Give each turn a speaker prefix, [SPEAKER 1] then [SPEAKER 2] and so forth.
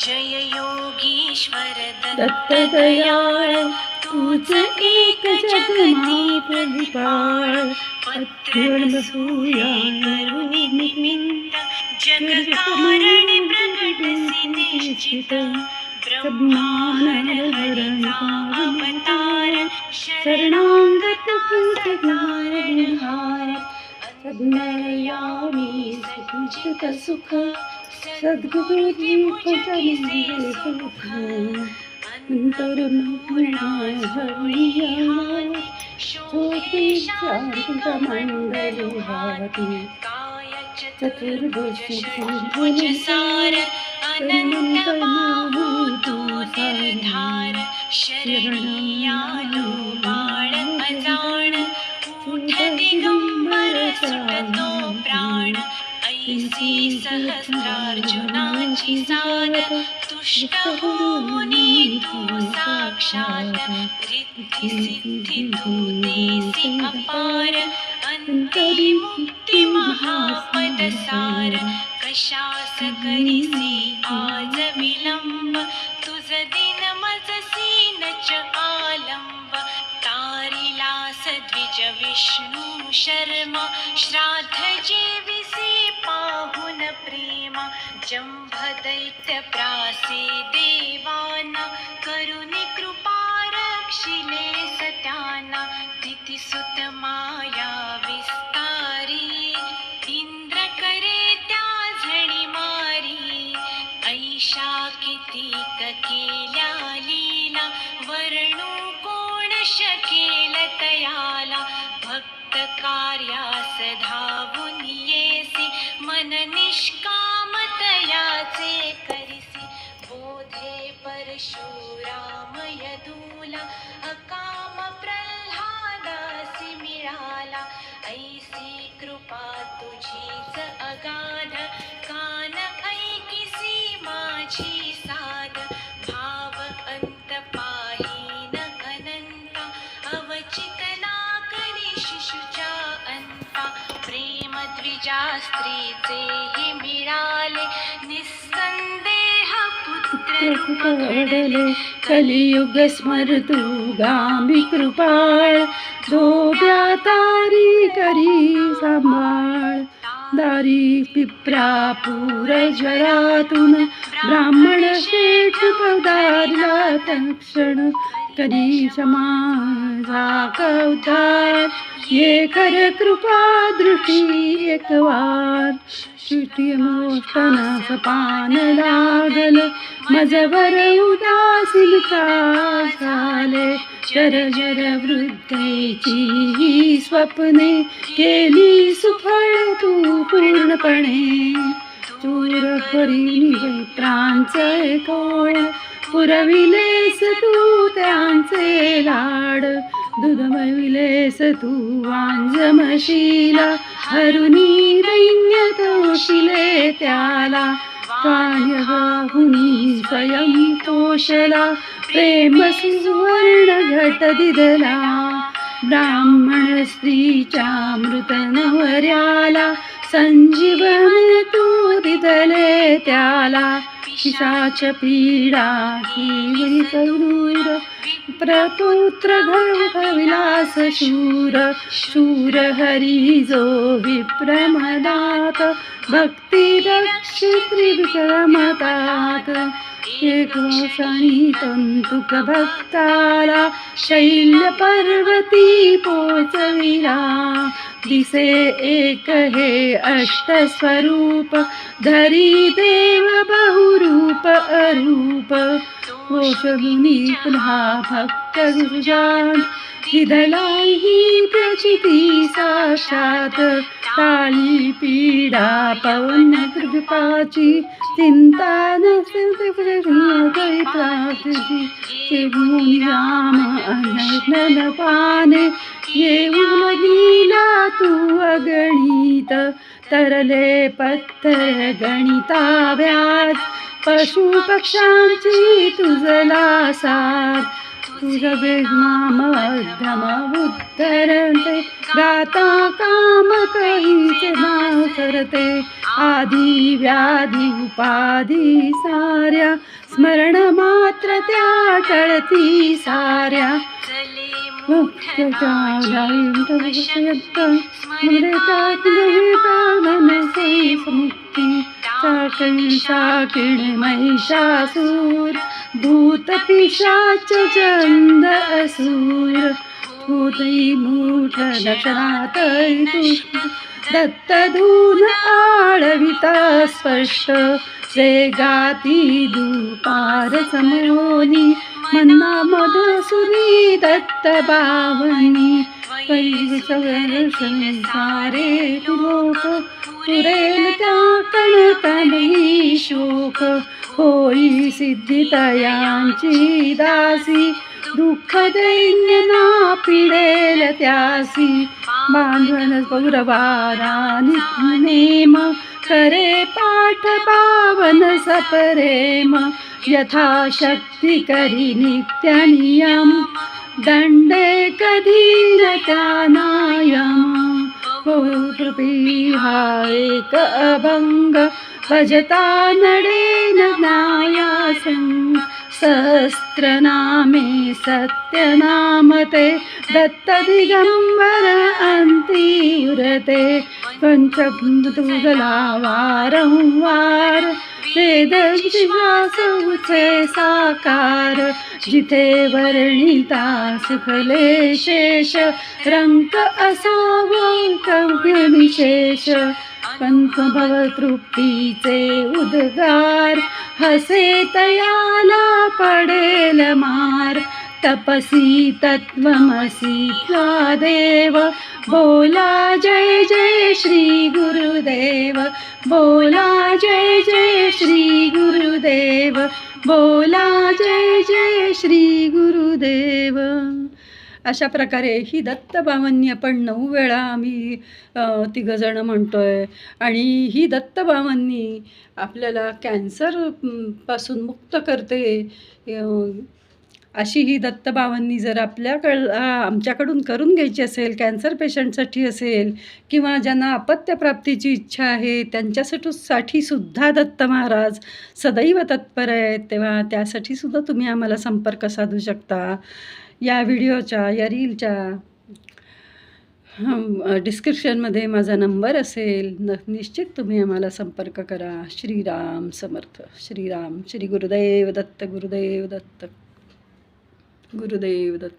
[SPEAKER 1] जय योगीश्वर
[SPEAKER 2] दत्त दयाळ तूच एक जगमा प्रतिपाळ पत्युर्म
[SPEAKER 1] निमित्त जग कारण प्रकटसी निश्चित ब्रह्मानंद अवतार
[SPEAKER 2] शरणांगत कुंचधार सज्ञयामी सकुचित सुख सद्गुरुजी भजनी सुख अंतर्महरिया शोके मंगली हाती चतुर्भुज
[SPEAKER 1] सार अनंत बाळ श्री सहस्रार्जुनाची साध तुष्ट होनी तू साक्षात रिद्धी सिद्धी तू देसी अपार अंतरी मुक्ती महापद सार कशास करीसी आज विलंब तुझ दिन मजसी नच आलंब तारिलास द्विज विष्णू शर्मा श्राद्ध जेवी प्रेमा दैत्य प्रासे देवाना करुणी कृपा रक्षिले सत्याना तिथि सुत माया विस्तारी इंद्र करे त्या झणी मारी ऐशा किती केल्या लीला वर्णू कोण शकेल तयाला भक्त कार्यास धावून येसी मन निष्क पुत्र
[SPEAKER 2] घडले कलियुग स्मरतु गामी कृपाळ धोब्या तारी करी सांभाळ. दारी पिप्रा पूर ज्वरातून ब्राह्मण शेठ पदारला तक्षण करी समाजा कवतार ये कर कृपा दृष्टी एकवार. शिटी मोष्टनास पान लागल मजवर उदासीनता झाले. जर जर वृद्धेची स्वप्ने केली सुफळ तू पूर्णपणे. चूर करी प्रांचे कोण पुरविलेस तू त्यांचे लाड. दुधमविलेस तू वांजमशीला. हरुणी दैन्य तोशिले त्याला. कायहुनी स्वयं तोषला प्रेम सुवर्ण घट दिदला ब्राह्मण स्त्रीच्या मृत नवऱ्याला संजीवन तू दिदले त्याला पिशाच पीडा ही प्रपुत्र गोर्भविलास शूर शूर हरिजो विप्रमदात् भक्तिदक्षिविसमतात् शिखो शैल्यपर्वती पोचविला। शैलपर्वतीपोचय दिशे एक हे अष्टस्वरूप धरी देव बहुरूप अरूप। घोषगुनी पुन्हा भक्त गुरुजान हिदलाही प्रचिती साक्षात. काळी पीडा पवन कृपाची. चिंता नसती राम अनन पाने. येऊन लीला तू अगणित. तरले पत्थर गणिताव्यात. पशु पक्ष्यांची तुझला साथ
[SPEAKER 1] तुझे
[SPEAKER 2] मामध्यमुद्धरते गाता काम कैचे नाव करते. आधी व्याधी उपाधी साऱ्या. स्मरण मात्र त्या टळती साऱ्या
[SPEAKER 1] चले
[SPEAKER 2] मनसे समुक्ती. शाकिण महिषासूर भूत पिशाच चंद असूर भूतई मूठ दक्षणात दत्त धून आळविता स्पष्ट जे गाती दुपार समोनी मन्ना मधुसुनी दत्त बावनी कैसवे लोक पुरेल त्या कणकणी शोक. होई सिद्धी तयांची दासी दुःख दैन्य ना पिडेल त्यासी. बांधवन पौरवारा नेम करे पाठ पावन सपरेम. यथाशक्ती करी नित्य नियम दंडे कधी न त्यानायम कृपी हा एक अभंग भजता नडेन न्यायासंग सहस्रनामे सत्यनामते दत्त दिगंबर अंती वारंवार वेद विश्वासौचे साकार जिथे वर्णिता सुखले शेष रंक असो कव्य विशेष भव तृप्तीचे उद्गार हसे तयाला पडेल मार तपसी तत्वमसी देव बोला जय जय श्री गुरुदेव बोला जय जय श्री गुरुदेव बोला जय जय श्री गुरुदेव. अशा प्रकारे ही दत्तबावन्नी आपण नऊ वेळा आम्ही तिघंजणं म्हणतो आहे आणि ही दत्तबावन्नी आपल्याला कॅन्सरपासून मुक्त करते. अशी ही दत्तबावांनी जर आपल्याकड आमच्याकडून करून घ्यायची असेल कॅन्सर पेशंटसाठी असेल किंवा ज्यांना अपत्यप्राप्तीची इच्छा आहे त्यांच्यासाठी साठी सुद्धा दत्त महाराज सदैव तत्पर आहेत तेव्हा त्यासाठी सुद्धा तुम्ही आम्हाला संपर्क साधू शकता. या व्हिडिओच्या या रीलच्या डिस्क्रिप्शनमध्ये माझा नंबर असेल. न निश्चित तुम्ही आम्हाला संपर्क करा. श्रीराम समर्थ. श्रीराम श्री गुरुदैव दत्त गुरुदैव दत्त. गुरुदेव दत्त